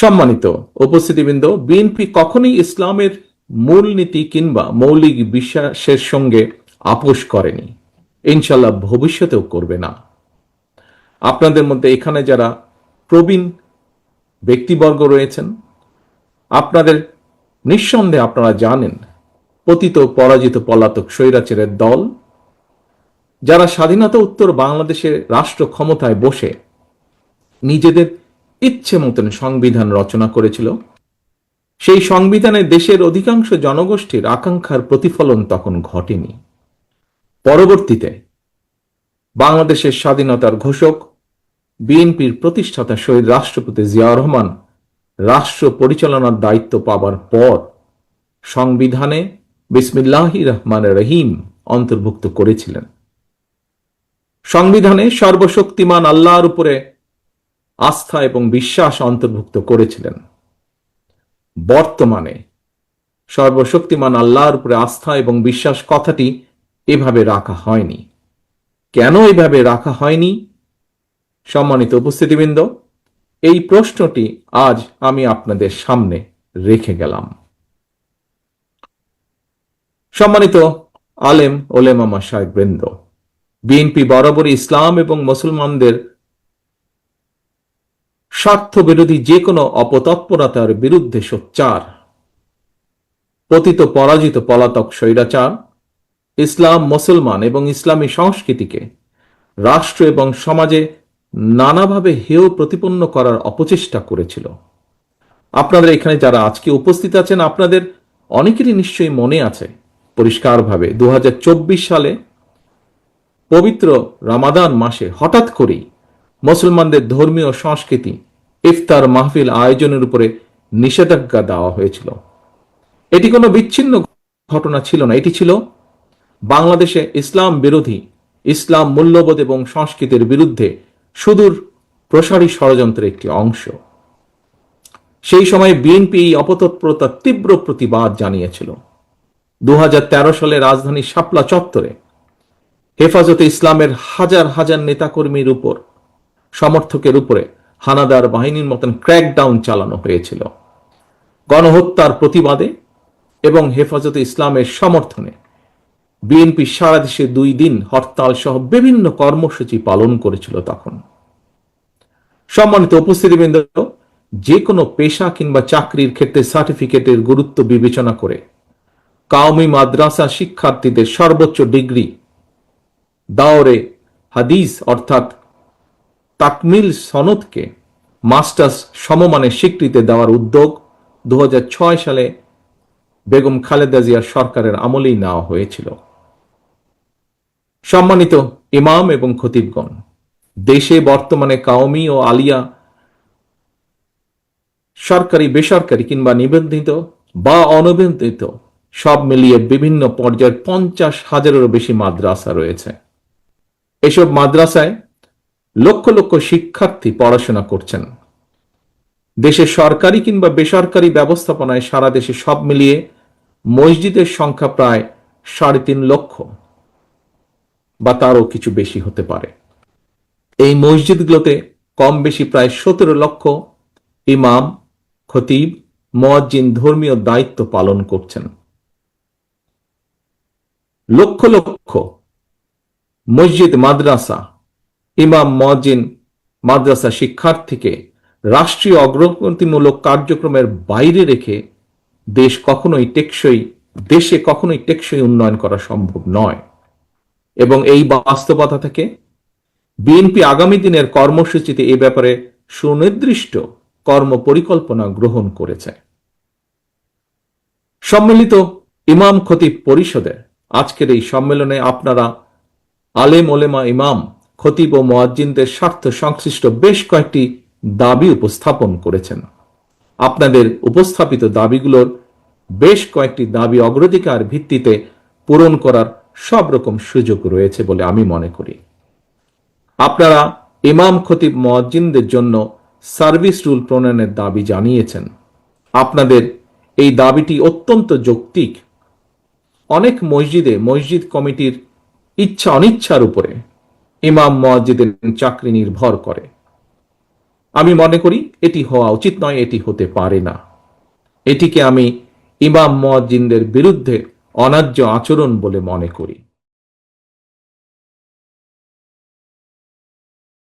সম্মানিত উপস্থিতিবৃন্দ, বিএনপি কখনোই ইসলামের মূলনীতি কিংবা মৌলিক বিশ্বাসের সঙ্গে আপোষ করেনি। ইনশাল্লাহ ভবিষ্যতেও করবে না। আপনাদের মধ্যে এখানে যারা প্রবীণ ব্যক্তিবর্গ রয়েছেন, আপনাদের নিঃসন্দেহে আপনারা জানেন, পতিত পরাজিত পলাতক স্বৈরাচারের দল, যারা স্বাধীনতা উত্তর বাংলাদেশের রাষ্ট্র ক্ষমতায় বসে নিজেদের ইচ্ছে মতন সংবিধান রচনা করেছিল। সেই সংবিধানে দেশের অধিকাংশ জনগোষ্ঠীর আকাঙ্ক্ষার প্রতিফলন তখন ঘটেনি। পরবর্তীতে বাংলাদেশের স্বাধীনতার ঘোষক, বিএনপির প্রতিষ্ঠাতা শহীদ রাষ্ট্রপতি জিয়াউর রহমান রাষ্ট্র পরিচালনার দায়িত্ব পাবার পর সংবিধানে বিসমিল্লাহি রহমান রহিম অন্তর্ভুক্ত করেছিলেন। সংবিধানে সর্বশক্তিমান আল্লাহর উপরে আস্থা এবং বিশ্বাস অন্তর্ভুক্ত করেছিলেন। বর্তমানে সর্বশক্তিমান আল্লাহর উপরে আস্থা এবং বিশ্বাস কথাটি এভাবে রাখা হয়নি। কেন এভাবে রাখা হয়নি? সম্মানিত উপস্থিতিবৃন্দ, এই প্রশ্নটি আজ আমি আপনাদের সামনে রেখে গেলাম। সম্মানিত আলেম ওলেমামা সাহেব বৃন্দ বিএনপি বরাবরই ইসলাম এবং মুসলমানদের স্বার্থ বিরোধী যে কোনো অপতৎপরতার বিরুদ্ধে সোচ্চার। পতিত পরাজিত পলাতক স্বৈরাচার, ইসলাম মুসলমান এবং ইসলামী সংস্কৃতিকে রাষ্ট্র এবং সমাজে নানাভাবে হেয় প্রতিপন্ন করার অপচেষ্টা করেছিল। আপনাদের এখানে যারা আজকে উপস্থিত আছেন, আপনাদের অনেকেরই নিশ্চয়ই মনে আছে, পরিষ্কারভাবে দু হাজার চব্বিশ সালে পবিত্র রামাদান মাসে হঠাৎ করেই মুসলমানদের ধর্মীয় সংস্কৃতি ইফতার মাহফিল আয়োজনের উপরে নিষেধাজ্ঞা দেওয়া হয়েছিল। এটি কোনো বিচ্ছিন্ন ঘটনা ছিল না। এটি ছিল বাংলাদেশে ইসলাম বিরোধী, ইসলাম মূল্যবোধ এবং সংস্কৃতির বিরুদ্ধে সুদূর প্রসারী ষড়যন্ত্রের একটি অংশ। সেই সময় বিএনপি এই অপতৎপরতার তীব্র প্রতিবাদ জানিয়েছিল। দু হাজার তেরো সালে রাজধানী শাপলা চত্বরে হেফাজতে ইসলামের হাজার হাজার নেতাকর্মীর উপর, সমর্থকের উপরে হানাদার বাহিনীর মতন ক্র্যাকডাউন চালানো হয়েছিল। গণহত্যার প্রতিবাদে এবং হেফাজতে ইসলামের সমর্থনে বিএনপি সারা দেশে দুই দিন হরতাল সহ বিভিন্ন কর্মসূচি পালন করেছিল তখন। সম্মানিত উপস্থিতিবৃন্দ যে কোনো পেশা কিংবা চাকরির ক্ষেত্রে সার্টিফিকেটের গুরুত্ব বিবেচনা করে কাউমি মাদ্রাসা শিক্ষার্থীদের সর্বোচ্চ ডিগ্রি দাওরে হাদিস অর্থাৎ তাকমিল সনদকে মাস্টার্স সমমানের স্বীকৃতি দেওয়ার উদ্যোগ দু হাজার ছয় সালে বেগম খালেদা জিয়ার সরকারের আমলেই নেওয়া হয়েছিল। সম্মানিত ইমাম এবং খতিবগণ, দেশে বর্তমানে কাউমি ও আলিয়া সরকারি, বেসরকারি কিংবা নিবন্ধিত বা অনিবন্ধিত সব মিলিয়ে বিভিন্ন পর্যায়ের পঞ্চাশ হাজারেরও বেশি মাদ্রাসা রয়েছে। এসব মাদ্রাসায় লক্ষ লক্ষ শিক্ষার্থী পড়াশোনা করছেন। দেশের সরকারি কিংবা বেসরকারি ব্যবস্থাপনায় সারা দেশে সব মিলিয়ে মসজিদের সংখ্যা প্রায় সাড়ে তিন লক্ষ বা তারও কিছু বেশি হতে পারে। এই মসজিদগুলোতে কম বেশি প্রায় সতেরো লক্ষ ইমাম, খতিব, মোয়াজ্জিন ধর্মীয় দায়িত্ব পালন করছেন। লক্ষ লক্ষ মসজিদ, মাদ্রাসা ইমাম মজিন মাদ্রাসা শিক্ষার্থীকে রাষ্ট্রীয় অগ্রগতিমূলক কার্যক্রমের বাইরে রেখে দেশ কখনোই টেকসই, দেশে কখনোই টেকসই উন্নয়ন করা সম্ভব নয়। এবং এই বাস্তবতা থেকে বিএনপি আগামী দিনের কর্মসূচিতে এ ব্যাপারে সুনির্দিষ্ট কর্ম পরিকল্পনা গ্রহণ করেছে। সম্মিলিত ইমাম খতিব পরিষদে আজকের এই সম্মেলনে আপনারা আলেম ওলেমা ইমাম খতিব ও মোয়াজ্জিনদের স্বার্থ সংশ্লিষ্ট বেশ কয়েকটি দাবি উপস্থাপন করেছেন। আপনাদের উপস্থাপিত দাবিগুলোর বেশ কয়েকটি দাবি অগ্রাধিকার ভিত্তিতে পূরণ করার সব রকম সুযোগ রয়েছে বলে আমি মনে করি। আপনারা ইমাম খতিব মোয়াজ্জিনদের জন্য সার্ভিস রুল প্রণয়নের দাবি জানিয়েছেন। আপনাদের এই দাবিটি অত্যন্ত যৌক্তিক। অনেক মসজিদে মসজিদ কমিটির ইচ্ছা অনিচ্ছার উপরে ইমাম মসজিদের চাকরি নির্ভর করে। আমি মনে করি এটি হওয়া উচিত নয়, এটি হতে পারে না। এটিকে আমি ইমাম মসজিদের বিরুদ্ধে অনার্য আচরণ বলে মনে করি।